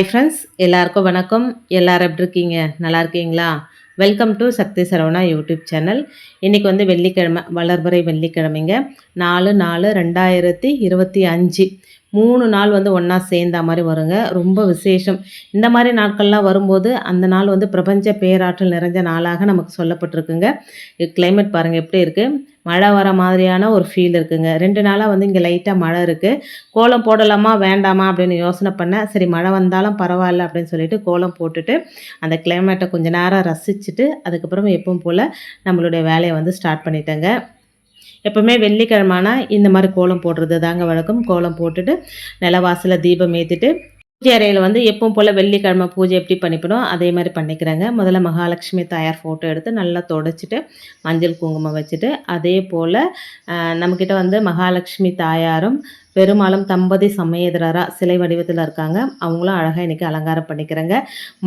Hi friends எல்லாருக்கும் வணக்கம். எல்லாரும் எப்படி இருக்கீங்க? நல்லா இருக்கீங்களா? Welcome to Sakthi Saravana YouTube channel இன்றைக்கி வந்து வெள்ளிக்கிழமை வளர்பறை வெள்ளிக்கிழமைங்க. நாலு நாலு ரெண்டாயிரத்தி இருபத்தி அஞ்சு. மூணு நாள் வந்து ஒன்றா சேர்ந்த மாதிரி வருங்க. ரொம்ப விசேஷம். இந்த மாதிரி நாட்கள்லாம் வரும்போது அந்த நாள் வந்து பிரபஞ்ச பேராற்றல் நிறைஞ்ச நாளாக நமக்கு சொல்லப்பட்டிருக்குங்க. கிளைமேட் பாருங்கள் எப்படி இருக்குது மழை வர மாதிரியான ஒரு ஃபீல் இருக்குங்க. ரெண்டு நாளாக வந்து இங்கே லைட்டாக மழை இருக்குது கோலம் போடலாமா வேண்டாமா அப்படின்னு யோசனை பண்ணேன் சரி மழை வந்தாலும் பரவாயில்ல அப்படின்னு சொல்லிட்டு கோலம் போட்டுட்டு அந்த கிளைமேட்டை கொஞ்ச நேரம் ரசிச்சுட்டு அதுக்கப்புறம் எப்பவும் போல் நம்மளுடைய வேலையை வந்து ஸ்டார்ட் பண்ணிட்டேங்க. எப்போவுமே வெள்ளிக்கிழமானா இந்த மாதிரி கோலம் போடுறது தாங்க வழக்கம். கோலம் போட்டுட்டு நிலவாசலில் தீபம் ஏற்றிட்டு பூஜை அறையில் வந்து எப்பவும் போல் வெள்ளிக்கிழமை பூஜை எப்படி பண்ணிக்கணும் அதே மாதிரி பண்ணிக்கிறாங்க. முதல்ல மகாலட்சுமி தாயார் ஃபோட்டோ எடுத்து நல்லா தொடச்சிட்டு மஞ்சள் குங்குமம் வச்சுட்டு அதே போல் நம்மக்கிட்ட வந்து மகாலட்சுமி தாயாரும் பெருமாளும் தம்பதி சமயதரராக சிலை வடிவத்தில் இருக்காங்க. அவங்களும் அழகாக இன்றைக்கி அலங்காரம் பண்ணிக்கிறேங்க.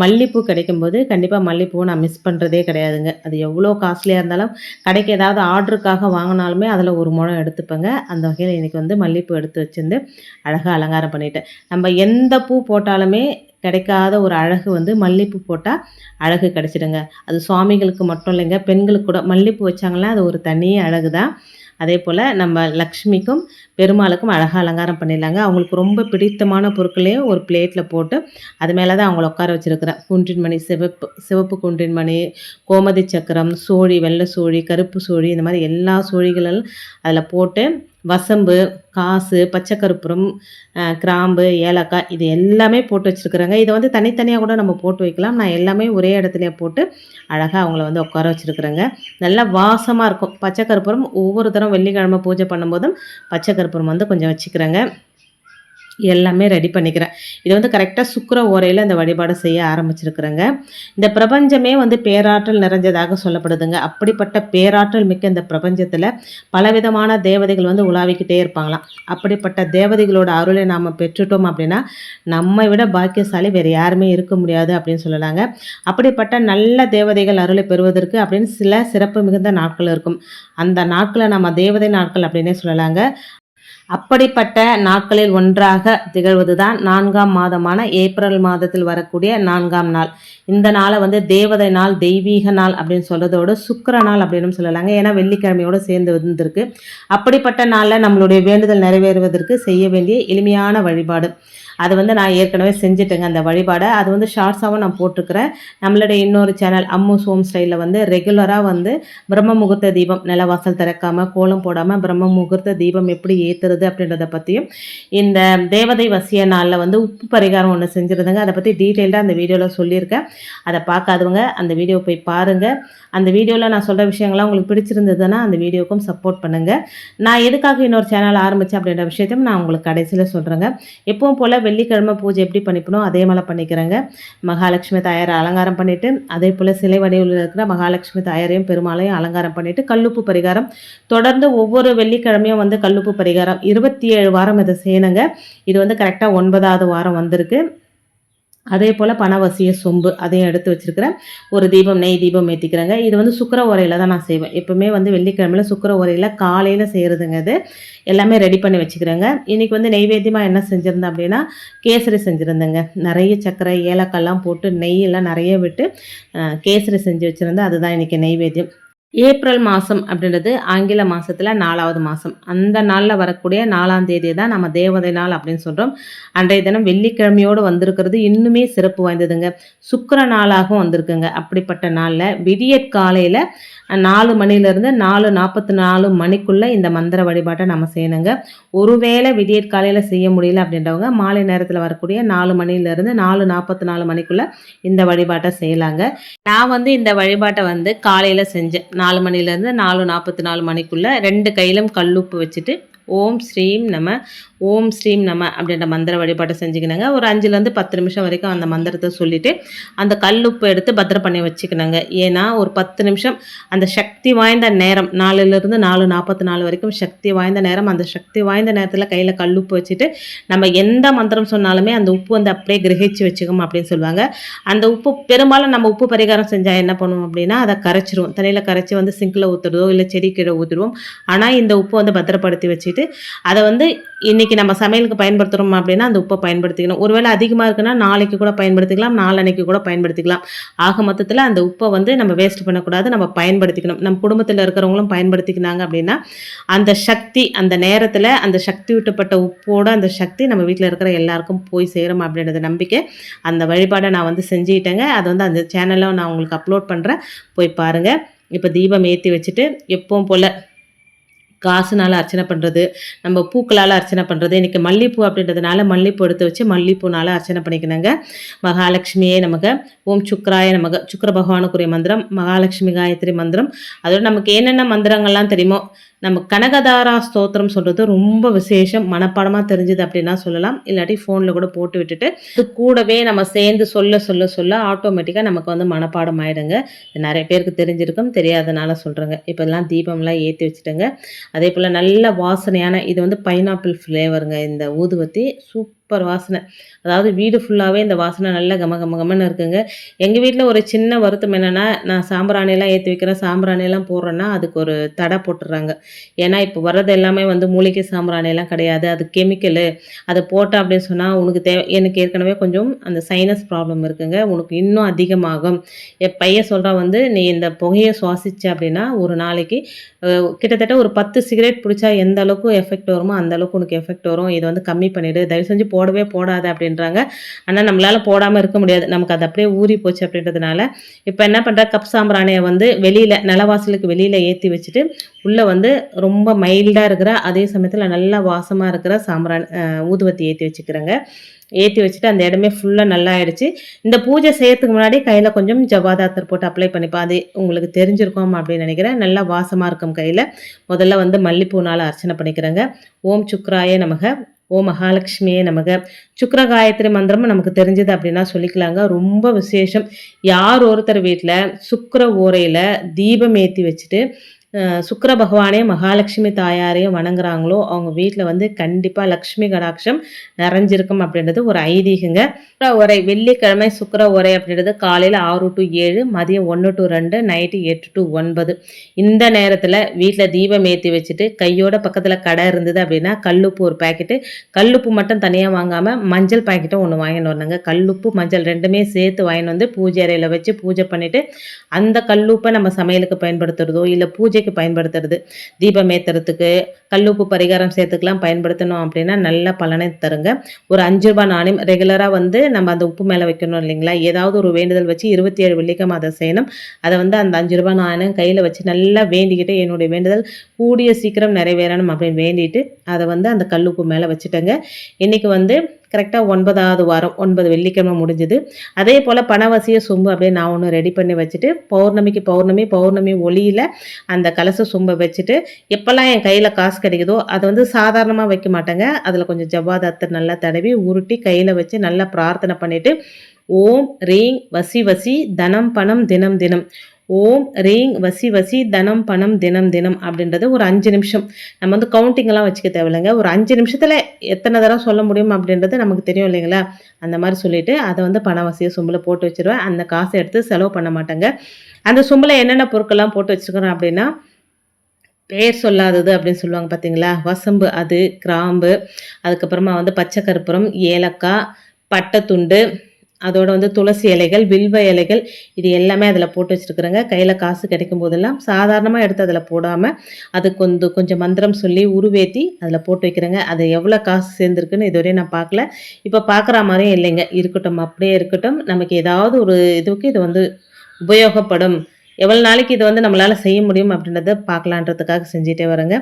மல்லிப்பூ கிடைக்கும்போது கண்டிப்பாக மல்லிப்பூவை நான் மிஸ் பண்ணுறதே கிடையாதுங்க. அது எவ்வளோ காஸ்ட்லியாக இருந்தாலும் கடைக்கு ஏதாவது ஆர்டருக்காக வாங்கினாலுமே அதில் ஒரு முழம் எடுத்துப்பேங்க. அந்த வகையில் இன்றைக்கி வந்து மல்லிப்பூ எடுத்து வச்சுருந்து அழகாக அலங்காரம் பண்ணிட்டேன் நம்ம எந்த பூ போட்டாலுமே கிடைக்காத ஒரு அழகு வந்து மல்லிப்பூ போட்டால் அழகு கிடச்சிடுங்க. அது சுவாமிகளுக்கு மட்டும் இல்லைங்க பெண்களுக்கு கூட மல்லிப்பூ வச்சாங்கன்னா அது ஒரு தனி அழகு தான் அதே போல் நம்ம லக்ஷ்மிக்கும் பெருமாளுக்கும் அழகாக அலங்காரம் பண்ணிடலாங்க. அவங்களுக்கு ரொம்ப பிடித்தமான பொருட்களையும் ஒரு பிளேட்டில் போட்டு அது மேலே தான் அவங்கள உட்கார வச்சுருக்கிறேன் குன்றின் மணி சிவப்பு சிவப்பு குன்றின் மணி கோமதி சக்கரம் சோழி வெள்ளை சோழி கருப்பு சோழி இந்த மாதிரி எல்லா சோழிகளும் அதில் போட்டு வசம்பு காசு பச்சைக்கருப்புரம் கிராம்பு ஏலக்காய் இது எல்லாமே போட்டு வச்சுருக்குறாங்க. இதை வந்து தனித்தனியாக கூட நம்ம போட்டு வைக்கலாம். நான் எல்லாமே ஒரே இடத்துலையே போட்டு அழகாக அவங்கள வந்து உட்கார வச்சுருக்குறேங்க. நல்லா வாசமாக இருக்கும். பச்சைக்கருப்புரம் ஒவ்வொரு தரம் வெள்ளிக்கிழமை பூஜை பண்ணும்போதும் பச்சைக்கருப்புரம் வந்து கொஞ்சம் வச்சுக்கிறேங்க. எல்லாமே ரெடி பண்ணிக்கிறேன். இது வந்து கரெக்டாக சுக்கர ஓரையில் இந்த வழிபாடு செய்ய ஆரம்பிச்சிருக்கிறேங்க. இந்த பிரபஞ்சமே வந்து பேராற்றல் நிறைஞ்சதாக சொல்லப்படுதுங்க. அப்படிப்பட்ட பேராற்றல் மிக்க இந்த பிரபஞ்சத்தில் பலவிதமான தேவதைகள் வந்து உலாவிக்கிட்டே இருப்பாங்களாம். அப்படிப்பட்ட தேவதைகளோட அருளை நாம் பெற்றுட்டோம் அப்படின்னா நம்மை விட பாக்கியசாலி வேறு யாருமே இருக்க முடியாது அப்படின்னு சொல்லலாங்க. அப்படிப்பட்ட நல்ல தேவதைகள் அருளை பெறுவதற்கு அப்படின்னு சில சிறப்பு மிகுந்த நாட்கள் இருக்கும். அந்த நாட்களை நம்ம தேவதை நாட்கள் அப்படின்னே சொல்லலாங்க. அப்படிப்பட்ட நாட்களில் ஒன்றாக திகழ்வது தான் நான்காம் மாதமான ஏப்ரல் மாதத்தில் வரக்கூடிய நான்காம் நாள். இந்த நாளை வந்து தேவதை நாள் தெய்வீக நாள் அப்படின்னு சொல்கிறதோடு சுக்கர நாள் அப்படின்னு சொல்லலாங்க. ஏன்னா வெள்ளிக்கிழமையோடு சேர்ந்து வந்திருக்கு. அப்படிப்பட்ட நாளில் நம்மளுடைய வேண்டுதல் நிறைவேறுவதற்கு செய்ய வேண்டிய எளிமையான வழிபாடு. அது வந்து நான் ஏற்கனவே செஞ்சுட்டேங்க அந்த வழிபாடை. அது வந்து ஷார்ட்ஸாகவும் நான் போட்டிருக்கிறேன். நம்மளுடைய இன்னொரு சேனல் அம்மு சோம் ஸ்டைலில் வந்து ரெகுலராக வந்து பிரம்ம முகூர்த்த தீபம் நிலவாசல் திறக்காமல் கோலம் போடாமல் பிரம்ம முகூர்த்த தீபம் எப்படி ஏற்றுறது அப்படின்றத பற்றியும் இந்த தேவதை வசிய நாளில் வந்து உப்பு பரிகாரம் ஒன்று செஞ்சுருந்தேங்க. அதை பற்றி டீட்டெயில்டாக அந்த வீடியோவில் சொல்லியிருக்கேன். அதை பார்க்காதவங்க அந்த வீடியோ போய் பாருங்கள் அந்த வீடியோவில் நான் சொல்கிற விஷயங்கள்லாம் உங்களுக்கு பிடிச்சிருந்ததுன்னா அந்த வீடியோக்கும் சப்போர்ட் பண்ணுங்கள் நான் எதுக்காக இன்னொரு சேனல் ஆரம்பித்தேன் அப்படின்ற விஷயத்தையும் நான் உங்களுக்கு கடைசியில் சொல்கிறேங்க எப்பவும் போல் வெள்ளிக்கிழமை பூஜை எப்படி பண்ணிக்கணும் அதே மாதிரி பண்ணிக்கிறேங்க. மகாலட்சுமி தாயாரை அலங்காரம் பண்ணிவிட்டு அதே போல் சிலை வடிவில் இருக்கிற மகாலட்சுமி தாயாரையும் பெருமாளையும் அலங்காரம் பண்ணிவிட்டு கல்லுப்பு பரிகாரம். தொடர்ந்து ஒவ்வொரு வெள்ளிக்கிழமையும் வந்து கல்லுப்பு பரிகாரம். இருபத்தி ஏழு வாரம் இதை செய்யணுங்க. இது வந்து கரெக்டாக ஒன்பதாவது வாரம் வந்திருக்கு. அதே போல் பணவசிய சொம்பு அதையும் எடுத்து வச்சுருக்கிறேன் ஒரு தீபம் நெய் தீபம் ஏற்றிக்கிறேங்க இது வந்து சுக்கர உரையில் தான் நான் செய்வேன். எப்போவுமே வந்து வெள்ளிக்கிழமையில் சுக்கர உரையில் காலையில் செய்கிறதுங்க இது. எல்லாமே ரெடி பண்ணி வச்சுக்கிறேங்க. இன்றைக்கி வந்து நெய்வேத்தியமாக என்ன செஞ்சுருந்தேன் அப்படின்னா கேசரி செஞ்சுருந்தேங்க. நிறைய சர்க்கரை ஏலக்காய்லாம் போட்டு நெய்யெல்லாம் நிறைய விட்டு கேசரி செஞ்சு வச்சுருந்தேன். அதுதான் இன்றைக்கி நெய்வேத்தியம். ஏப்ரல் மாதம் அப்படின்றது ஆங்கில மாதத்தில் நாலாவது மாதம் அந்த நாளில் வரக்கூடிய நாலாம் தேதி தான் நம்ம தேவதை நாள் அப்படின்னு சொல்கிறோம் அன்றைய தினம் வெள்ளிக்கிழமையோடு வந்திருக்கிறது இன்னுமே சிறப்பு வாய்ந்ததுங்க. சுக்கர நாளாகவும் வந்திருக்குங்க. அப்படிப்பட்ட நாளில் விடியற் காலையில் நாலு மணிலேருந்து நாலு நாற்பத்தி நாலு மணிக்குள்ளே இந்த மந்திர வழிபாட்டை நம்ம செய்யணுங்க. ஒருவேளை விடியற் காலையில் செய்ய முடியல அப்படின்றவங்க மாலை நேரத்தில் வரக்கூடிய நாலு மணிலேருந்து நாலு நாற்பத்தி நாலு மணிக்குள்ளே இந்த வழிபாட்டை செய்யலாங்க. நான் வந்து இந்த வழிபாட்டை வந்து காலையில் செஞ்சேன். நாலு மணிலேருந்து நாலு நாற்பத்தி நாலு மணிக்குள்ளே ரெண்டு கையிலும் கல்லுப்பு வச்சுட்டு ஓம் ஸ்ரீம் நம ஓம் ஸ்ரீம் நம அப்படின்ற மந்திர வழிபாட்டை செஞ்சுக்கணுங்க ஒரு அஞ்சுலேருந்து பத்து நிமிஷம் வரைக்கும் அந்த மந்திரத்தை சொல்லிவிட்டு அந்த கல்லுப்பு எடுத்து பத்திரம் பண்ணி வச்சுக்கணுங்க ஏன்னா ஒரு பத்து நிமிஷம் அந்த சக்தி வாய்ந்த நேரம் நாலுலேருந்து நாலு நாற்பத்தி நாலு வரைக்கும் சக்தி வாய்ந்த நேரம் அந்த சக்தி வாய்ந்த நேரத்தில் கையில் கல்லுப்பு வச்சுட்டு நம்ம எந்த மந்திரம் சொன்னாலுமே அந்த உப்பு வந்து அப்படியே கிரகிச்சு வச்சுக்கோம் அப்படின்னு சொல்லுவாங்க. அந்த உப்பு பெரும்பாலும் நம்ம உப்பு பரிகாரம் செஞ்சால் என்ன பண்ணுவோம் அப்படின்னா அதை கரைச்சிருவோம். தண்ணியில் கரைச்சி வந்து சிங்கில் ஊற்றுறதோ இல்லை செடி கீழே ஊற்றுடுவோம் ஆனால் இந்த உப்பு வந்து பத்திரப்படுத்தி வச்சுட்டு அதை வந்து இன்றைக்கி இன்றைக்கி நம்ம சமையலுக்கு பயன்படுத்துகிறோம் அப்படின்னா அந்த உப்பை பயன்படுத்திக்கணும். ஒருவேளை அதிகமாக இருக்குன்னா நாளைக்கு கூட பயன்படுத்திக்கலாம் நாளன்னைக்கு கூட பயன்படுத்திக்கலாம். ஆக மொத்தத்தில் அந்த உப்பை வந்து நம்ம வேஸ்ட் பண்ணக்கூடாது நம்ம பயன்படுத்திக்கணும். நம்ம குடும்பத்தில் இருக்கிறவங்களும் பயன்படுத்திக்கினாங்க அப்படின்னா அந்த சக்தி அந்த நேரத்தில் அந்த சக்தி விட்டுப்பட்ட உப்போட அந்த சக்தி நம்ம வீட்டில் இருக்கிற எல்லாருக்கும் போய் சேரும் அப்படின்றது நம்பிக்கை அந்த வழிபாடை நான் வந்து செஞ்சுக்கிட்டேங்க. அது வந்து அந்த சேனலில் நான் உங்களுக்கு அப்லோட் பண்ணுறேன் போய் பாருங்கள் இப்போ தீபம் ஏற்றி வச்சுட்டு எப்பவும் போல் காசுனால் அர்ச்சனை பண்ணுறது நம்ம பூக்களால் அர்ச்சனை பண்ணுறது இன்றைக்கி மல்லிகைப்பூ அப்படின்றதுனால மல்லிகைப்பூ எடுத்து வச்சு மல்லிகைப்பூனால் அர்ச்சனை பண்ணிக்கணுங்க. மகாலட்சுமியே நமக்கு ஓம் சுக்ராய நமக்கு சுக்கர பகவானுக்குரிய மந்திரம் மகாலட்சுமி காயத்ரி மந்திரம். அதோட நமக்கு என்னென்ன மந்திரங்கள்லாம் தெரியுமோ நம்ம கனகதாரா ஸ்தோத்திரம் சொல்கிறது ரொம்ப விசேஷம். மனப்பாடமாக தெரிஞ்சுது அப்படின்னா சொல்லலாம். இல்லாட்டி ஃபோனில் கூட போட்டு விட்டுட்டு இது கூடவே நம்ம சேர்ந்து சொல்ல சொல்ல சொல்ல ஆட்டோமேட்டிக்காக நமக்கு வந்து மனப்பாடம் ஆகிடுங்க நிறைய பேருக்கு தெரிஞ்சிருக்கும் தெரியாதனால சொல்கிறேங்க இப்போல்லாம் தீபம்லாம் ஏற்றி வச்சுட்டேங்க. அதே போல் நல்ல வாசனையான இது வந்து பைனாப்பிள் ஃப்ளேவருங்க இந்த ஊதுவத்தி சூப் சூப்பர் வாசனை. அதாவது வீடு ஃபுல்லாகவே இந்த வாசனை நல்ல கம கம கமன்னு இருக்குங்க. எங்கள் வீட்டில் ஒரு சின்ன வருத்தம் என்னென்னா நான் சாம்பிராணியெல்லாம் ஏற்றி வைக்கிறேன் சாம்பிராணியெல்லாம் போடுறேன்னா அதுக்கு ஒரு தடை போட்டுடுறாங்க ஏன்னா இப்போ வர்றது எல்லாமே வந்து மூலிகை சாம்பிராணியெல்லாம் கிடையாது. அது கெமிக்கலு அதை போட்டேன் அப்படின்னு சொன்னால் உனக்கு தேவை எனக்கு ஏற்கனவே கொஞ்சம் அந்த சைனஸ் ப்ராப்ளம் இருக்குங்க. உனக்கு இன்னும் அதிகமாகும். என் பையன் சொல்கிறா வந்து நீ இந்த புகையை சுவாசிச்ச அப்படின்னா ஒரு நாளைக்கு கிட்டத்தட்ட ஒரு பத்து சிகரெட் பிடிச்சா எந்த அளவுக்கு எஃபெக்ட் வருமோ அந்த அளவுக்கு உனக்கு எஃபெக்ட் வரும். இதை வந்து கம்மி பண்ணிவிடு தயவு செஞ்சு போடவே போடாது அப்படின்றாங்க. ஆனால் நம்மளால் போடாமல் இருக்க முடியாது. நமக்கு அது அப்படியே ஊறி போச்சு அப்படின்றதுனால இப்போ என்ன பண்ணுற கப் சாம்பிராணியை வந்து வெளியில் நிலவாசலுக்கு வெளியில் ஏற்றி வச்சுட்டு உள்ளே வந்து ரொம்ப மைல்டாக இருக்கிற அதே சமயத்தில் நல்லா வாசமாக இருக்கிற சாம்பிராணி ஊதுவத்தி ஏற்றி வச்சுக்கிறேங்க. ஏற்றி வச்சுட்டு அந்த இடமே ஃபுல்லாக நல்லா ஆயிடுச்சு. இந்த பூஜை செய்யறதுக்கு முன்னாடி கையில் கொஞ்சம் ஜவாதாத்தர் போட்டு அப்ளை பண்ணிப்பா. அது உங்களுக்கு தெரிஞ்சிருக்கும் அப்படின்னு நினைக்கிறேன். நல்லா வாசமாக இருக்கும் கையில். முதல்ல வந்து மல்லிப்பூனால் அர்ச்சனை பண்ணிக்கிறேங்க. ஓம் சுக்ராய நமக. ஓ மகாலட்சுமியே நமக. சுக்ர காயத்ரி மந்திரமும் நமக்கு தெரிஞ்சது அப்படின்னா சொல்லிக்கலாங்க. ரொம்ப விசேஷம். யார் ஒருத்தர் வீட்டில் சுக்கர ஓரையில் தீபம் ஏற்றி வச்சுட்டு சுக்கர பகவானே மகாலட்சுமி தாயாரையும் வணங்குறாங்களோ அவங்க வீட்டில் வந்து கண்டிப்பாக லக்ஷ்மி கடாட்சம் நிறைஞ்சிருக்கும் அப்படின்றது ஒரு ஐதீகங்க. உரை வெள்ளிக்கிழமை சுக்கிர உரை அப்படின்றது காலையில் ஆறு டு ஏழு மதியம் ஒன்று டு ரெண்டு நைட்டு எட்டு டு ஒன்பது. இந்த நேரத்தில் வீட்டில் தீபம் ஏற்றி வச்சுட்டு கையோட பக்கத்தில் கடை இருந்தது அப்படின்னா கல்லுப்பு ஒரு பாக்கெட்டு. கல்லுப்பு மட்டும் தனியாக வாங்காமல் மஞ்சள் பேக்கெட்டும் ஒன்று வாங்கிட்டு வரணுங்க. கல்லுப்பு மஞ்சள் ரெண்டுமே சேர்த்து வாங்கிட்டு வந்து பூஜை அறையில் வச்சு பூஜை பண்ணிவிட்டு அந்த கல்லுப்பை நம்ம சமையலுக்கு பயன்படுத்துகிறதோ இல்லை பூஜை பூஜைக்கு பயன்படுத்துறது. தீபம் ஏற்றுறதுக்கு கல்லுப்பு பரிகாரம் சேர்த்துக்கெல்லாம் பயன்படுத்தணும் அப்படின்னா நல்ல பலனை தருங்க. ஒரு அஞ்சு ரூபாய் நாணயம் ரெகுலராக வந்து நம்ம அந்த உப்பு மேலே வைக்கணும் இல்லைங்களா? ஏதாவது ஒரு வேண்டுதல் வச்சு இருபத்தி ஏழு வெள்ளிக்கிழமை அதை செய்யணும். அதை வந்து அந்த அஞ்சு ரூபாய் நாணயம் கையில் வச்சு நல்லா வேண்டிக்கிட்டு என்னுடைய வேண்டுதல் கூடிய சீக்கிரம் நிறைவேறணும் அப்படின்னு வேண்டிட்டு அதை வந்து அந்த கல்லுப்பு மேலே வச்சுட்டேங்க. இன்றைக்கி வந்து கரெக்டாக ஒன்பதாவது வாரம் ஒன்பது வெள்ளிக்கிழமை முடிஞ்சது. அதே போல் பணவசிய சொம்பு அப்படியே நான் ஒன்று ரெடி பண்ணி வச்சுட்டு பௌர்ணமிக்கு பௌர்ணமி பௌர்ணமி ஒளியில் அந்த கலச சொம்பை வச்சுட்டு எப்போல்லாம் என் கையில் காசு கிடைக்குதோ அதை வந்து சாதாரணமாக வைக்க மாட்டேங்க. அதில் கொஞ்சம் ஜவ்வாதத்தை நல்லா தடவி உருட்டி கையில் வச்சு நல்லா பிரார்த்தனை பண்ணிவிட்டு ஓம் ரீங் வசி வசி தனம் பணம் தினம் தினம். ஓம் ரீங் வசி வசி தனம் பணம் தினம் தினம் அப்படின்றது ஒரு அஞ்சு நிமிஷம். நம்ம வந்து கவுண்டிங்கெல்லாம் வச்சுக்க தேவையில்லைங்க. ஒரு அஞ்சு நிமிஷத்தில் எத்தனை தடவை சொல்ல முடியும் அப்படின்றது நமக்கு தெரியும் இல்லைங்களா? அந்த மாதிரி சொல்லிவிட்டு அதை வந்து பணவசிய சொம்பில் போட்டு வச்சுருவேன். அந்த காசை எடுத்து செலவு பண்ண மாட்டேங்க. அந்த சொம்பில் என்னென்ன பொருட்கள்லாம் போட்டு வச்சுருக்கிறோம் அப்படின்னா பேர் சொல்லாதது அப்படின்னு சொல்லுவாங்க பார்த்தீங்களா? வசம்பு அது கிராம்பு அதுக்கப்புறமா வந்து பச்சை கற்பூரம் ஏலக்காய் பட்டைத்துண்டு அதோட வந்து துளசி இலைகள் வில்வ இலைகள் இது எல்லாமே அதில் போட்டு வச்சுருக்குறேங்க. கையில் காசு கிடைக்கும் போதெல்லாம் சாதாரணமாக எடுத்து அதில் போடாமல் அது கொஞ்சம் கொஞ்சம் மந்திரம் சொல்லி உருவேற்றி அதில் போட்டு வைக்கிறேங்க. அது எவ்வளோ காசு சேர்ந்துருக்குன்னு இதுவரையும் நான் பார்க்கல. இப்போ பார்க்குற மாதிரியும் இல்லைங்க. இருக்கட்டும் அப்படியே இருக்கட்டும். நமக்கு ஏதாவது ஒரு இதுக்கு இது வந்து உபயோகப்படும். எவ்வளோ நாளைக்கு இது வந்து நம்மளால் செய்ய முடியும் அப்படின்றத பார்க்கலான்றதுக்காக செஞ்சுட்டே வரேங்க.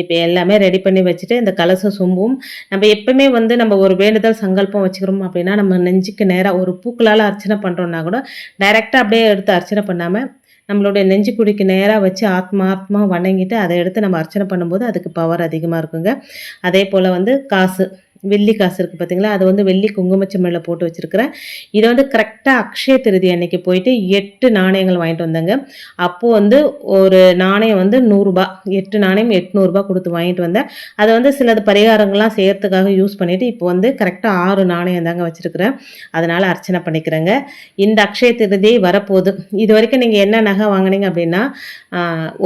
இப்போ எல்லாமே ரெடி பண்ணி வச்சுட்டு இந்த கலச சொம்பும் நம்ம எப்பவுமே வந்து நம்ம ஒரு வேண்டுதல் சங்கல்பம் வச்சுக்கிறோம் அப்படின்னா நம்ம நெஞ்சுக்கு நேராக ஒரு பூக்களால் அர்ச்சனை பண்ணுறோன்னா கூட டைரெக்டாக அப்படியே எடுத்து அர்ச்சனை பண்ணாமல் நம்மளுடைய நெஞ்சு குடிக்கு நேராக வச்சு ஆத்மாத்மா வணங்கிட்டு அதை எடுத்து நம்ம அர்ச்சனை பண்ணும்போது அதுக்கு பவர் அதிகமாக இருக்குங்க. அதே போல் வந்து காசு. வெள்ளி காசு இருக்குது பார்த்தீங்களா அது வந்து வெள்ளி குங்குமச்சமையில் போட்டு வச்சுருக்கிறேன். இதை வந்து கரெக்டாக அக்ஷய திருதி அன்னைக்கு போயிட்டு எட்டு நாணயங்கள் வாங்கிட்டு வந்தேங்க. அப்போது வந்து ஒரு நாணயம் வந்து நூறுரூபா எட்டு நாணயம் எட்நூறுபா கொடுத்து வாங்கிட்டு வந்தேன். அதை வந்து சிலது பரிகாரங்கள்லாம் செய்கிறதுக்காக யூஸ் பண்ணிவிட்டு இப்போ வந்து கரெக்டாக ஆறு நாணயம் தாங்க வச்சுருக்கிறேன். அதனால் அர்ச்சனை பண்ணிக்கிறேங்க. இந்த அக்ஷய திருதி வரப்போகுது. இது வரைக்கும் நீங்கள் என்ன நகை வாங்குனீங்க அப்படின்னா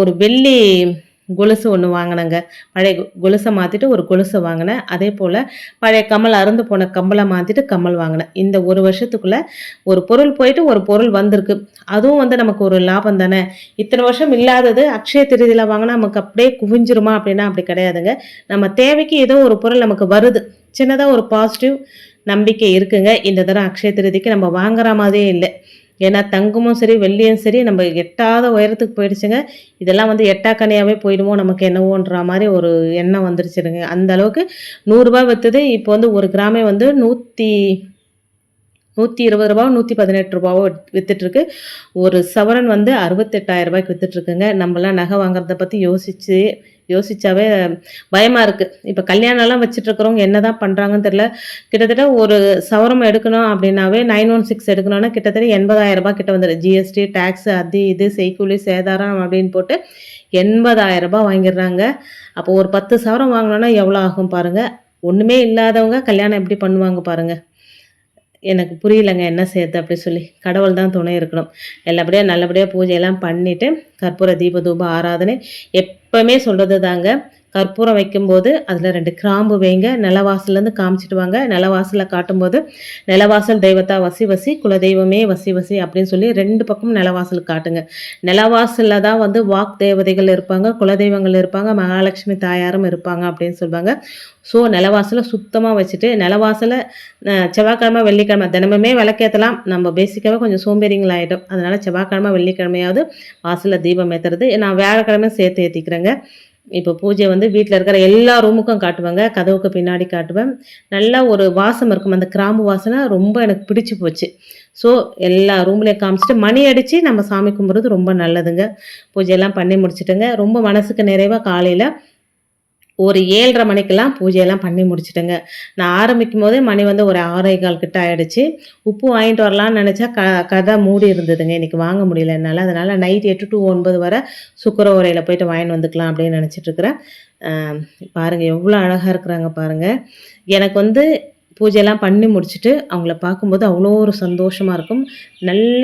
ஒரு வெள்ளி கொலுசு ஒன்று வாங்கினேங்க. பழைய கொலுசை மாற்றிட்டு ஒரு கொலுசை வாங்கினேன். அதே போல் பழைய கம்மல் அறுந்து போன கம்மலை மாற்றிட்டு கம்மல் வாங்கினேன். இந்த ஒரு வருஷத்துக்குள்ளே ஒரு பொருள் போயிட்டு ஒரு பொருள் வந்திருக்கு. அதுவும் வந்து நமக்கு ஒரு லாபம் தானே? இத்தனை வருஷம் இல்லாதது அக்ஷய திருதியில் வாங்கினா நமக்கு அப்படியே குவிஞ்சிருமா அப்படின்னா அப்படி கிடையாதுங்க. நம்ம தேவைக்கு ஏதோ ஒரு பொருள் நமக்கு வருது. சின்னதாக ஒரு பாசிட்டிவ் நம்பிக்கை இருக்குங்க. இந்த தடவை அக்ஷய திருதிக்கு நம்ம வாங்குற மாதிரியே இல்லை. ஏன்னா தங்கமும் சரி வெள்ளியும் சரி நம்ம எட்டாத உயரத்துக்கு போயிடுச்சுங்க. இதெல்லாம் வந்து எட்டாக்கனியாகவே போயிடுமோ நமக்கு என்னவோன்ற மாதிரி ஒரு எண்ணம் வந்துருச்சுருங்க அந்த அளவுக்கு நூறுரூபா விற்றுது இப்போ வந்து ஒரு கிராமே வந்து நூற்றி நூற்றி இருபது ரூபா நூற்றி பதினெட்டு ரூபாவோ விற்றுட்ருக்கு ஒரு சவரன் வந்து அறுபத்தெட்டாயிரம் ரூபாய்க்கு விற்றுட்ருக்குங்க நம்மளாம் நகை வாங்குறத பற்றி யோசித்து யோசிச்சாவே பயமாக இருக்குது இப்போ கல்யாணம்லாம் வச்சுட்ருக்கிறவங்க என்ன தான் பண்ணுறாங்கன்னு தெரில கிட்டத்தட்ட ஒரு சவரம் எடுக்கணும் அப்படின்னாவே நைன் ஒன் சிக்ஸ் எடுக்கணும்னா கிட்டத்தட்ட எண்பதாயிரம் ரூபாய் கிட்ட வந்துடும் ஜிஎஸ்டி டேக்ஸ் அது இது செய்கூலி சேதாரம் அப்படின்னு போட்டு எண்பதாயிரம் ரூபாய் வாங்கிடுறாங்க. அப்போ ஒரு பத்து சவரம் வாங்கினோன்னா எவ்வளோ ஆகும் பாருங்கள் ஒன்றுமே இல்லாதவங்க கல்யாணம் எப்படி பண்ணுவாங்க பாருங்கள் எனக்கு புரியலங்க என்ன செய்யறது அப்படி சொல்லி. கடவுள் தான் துணை இருக்கணும். எல்லாபடியாக நல்லபடியாக பூஜையெல்லாம் பண்ணிவிட்டு கற்பூர தீப தூப ஆராதனை எப்போவுமே சொல்கிறது தாங்க கற்பூரம் வைக்கும்போது அதில் ரெண்டு கிராம்பு வைங்க. நிலவாசல்லேருந்து காமிச்சிட்டு வாங்க. நிலவாசலில் காட்டும்போது நிலவாசல் தெய்வத்தா வசி வசி குலதெய்வமே வசி வசி அப்படின்னு சொல்லி ரெண்டு பக்கமும் நிலவாசல் காட்டுங்க. நிலவாசலில் தான் வந்து வாக் தேவதைகள் இருப்பாங்க குலதெய்வங்கள் இருப்பாங்க மகாலட்சுமி தாயாரும் இருப்பாங்க அப்படின்னு சொல்லுவாங்க ஸோ நிலவாசலை சுத்தமாக வச்சுட்டு நிலவாசலை செவ்வாய்க்கிழமை வெள்ளிக்கிழமை தினமுமே விளக்கேற்றலாம் நம்ம பேசிக்காகவே கொஞ்சம் சோம்பேறிங்களாயிட்டோம். அதனால் செவ்வாய்க்கிழமை வெள்ளிக்கிழமையாவது வாசலில் தீபம் ஏற்றுறது நான் வியாழக்கிழமை சேர்த்து ஏற்றிக்கிறேங்க இப்போ பூஜை வந்து வீட்டில் இருக்கிற எல்லா ரூமுக்கும் காட்டுவாங்க. கதவுக்கு பின்னாடி காட்டுவேன். நல்லா ஒரு வாசம் இருக்கும். அந்த கிராம்பு வாசனை ரொம்ப எனக்கு பிடிச்சி போச்சு. ஸோ எல்லா ரூம்லேயும் காமிச்சிட்டு மணி அடித்து நம்ம சாமி கும்பிட்றது ரொம்ப நல்லதுங்க. பூஜையெல்லாம் பண்ணி முடிச்சுட்டுங்க. ரொம்ப மனசுக்கு நிறைவாக காலையில் ஒரு ஏழரை மணிக்கெல்லாம் பூஜையெல்லாம் பண்ணி முடிச்சிட்டேங்க. நான் ஆரம்பிக்கும் போதே மணி வந்து ஒரு ஆறே கால் கிட்ட ஆயிடுச்சு. உப்பு வாங்கிட்டு வரலாம்னு நினச்சா க கதை மூடி இருந்ததுங்க. இன்றைக்கி வாங்க முடியல என்னால். அதனால் நைட் எட்டு டு ஒன்பது வரை சுக்கர உரையில் போயிட்டு வாங்கிட்டு வந்துக்கலாம் அப்படின்னு நினச்சிட்டு இருக்கிறேன். எவ்வளோ அழகாக இருக்கிறாங்க பாருங்கள் எனக்கு வந்து பூஜையெல்லாம் பண்ணி முடிச்சுட்டு அவங்கள பார்க்கும்போது அவ்வளோ ஒரு சந்தோஷமாக இருக்கும். நல்ல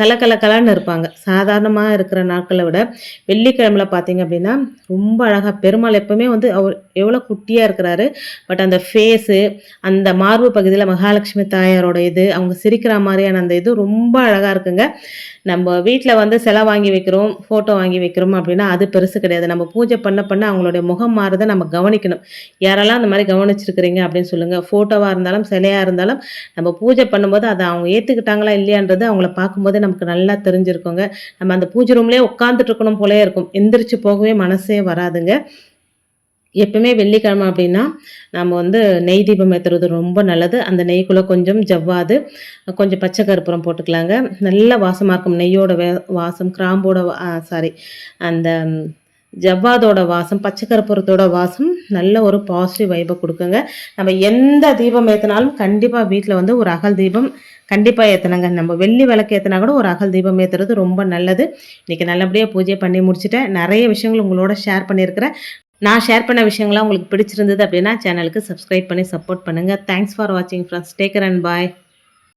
கல கலன்னு இருப்பாங்க. சாதாரணமாக இருக்கிற நாட்களை விட வெள்ளிக்கிழமையில் பார்த்தீங்க அப்படின்னா ரொம்ப அழகாக பெருமாள் எப்பவுமே வந்து அவர் எவ்வளோ குட்டியாக இருக்கிறாரு. பட் அந்த ஃபேஸு அந்த மார்பு பகுதியில் மகாலட்சுமி தாயாரோட இது அவங்க சிரிக்கிற மாதிரியான அந்த இது ரொம்ப அழகாக இருக்குங்க. நம்ம வீட்டில் வந்து சிலை வாங்கி வைக்கிறோம் ஃபோட்டோ வாங்கி வைக்கிறோம் அப்படின்னா அது பெருசு கிடையாது. நம்ம பூஜை பண்ண பண்ண அவங்களுடைய முகம் மாறுதை நம்ம கவனிக்கணும். யாரெல்லாம் அந்த மாதிரி கவனிச்சிருக்கிறீங்க அப்படின்னு சொல்லுங்கள் ஃபோட்டோவாக இருந்தாலும் சிலையாக இருந்தாலும் நம்ம பூஜை பண்ணும்போது அதை அவங்க ஏற்றுக்கிட்டாங்களா இல்லையான்றது அவங்கள பார்க்கும்போது நமக்கு நல்லா தெரிஞ்சிருக்குங்க. நம்ம அந்த பூஜை ரூம்லேயே உட்காந்துட்டு இருக்கணும் போலே இருக்கும். எந்திரிச்சு போகவே மனசே வராதுங்க. எப்பவுமே வெள்ளிக்கிழமை அப்படின்னா நம்ம வந்து நெய் தீபம் ஏற்றுறது ரொம்ப நல்லது. அந்த நெய்க்குள்ளே கொஞ்சம் ஜவ்வாது கொஞ்சம் பச்சை கருப்புறம் போட்டுக்கலாங்க. நல்ல வாசமாக இருக்கும். நெய்யோட வே வாசம் கிராம்போட சாரி அந்த ஜவ்வாதோட வாசம் பச்சை கற்பூரத்தோட வாசம் நல்ல ஒரு பாசிட்டிவ் வைப்பை கொடுக்குங்க. நம்ம எந்த தீபம் ஏற்றினாலும் கண்டிப்பாக வீட்டில் வந்து ஒரு அகல் தீபம் கண்டிப்பாக ஏற்றணுங்க நம்ம வெள்ளி விளக்கு ஏற்றினா கூட ஒரு அகல் தீபம் ஏற்றுறது ரொம்ப நல்லது. இன்றைக்கி நல்லபடியாக பூஜை பண்ணி முடிச்சுட்டேன். நிறைய விஷயங்கள் உங்களோட ஷேர் பண்ணியிருக்கிறேன். நான் ஷேர் பண்ண விஷயங்கள்லாம் உங்களுக்கு பிடிச்சிருந்தது அப்படின்னா சேனலுக்கு சப்ஸ்கிரைப் பண்ணி சப்போர்ட் பண்ணுங்கள் தேங்க்ஸ் ஃபார் வாட்சிங் friends take care and bye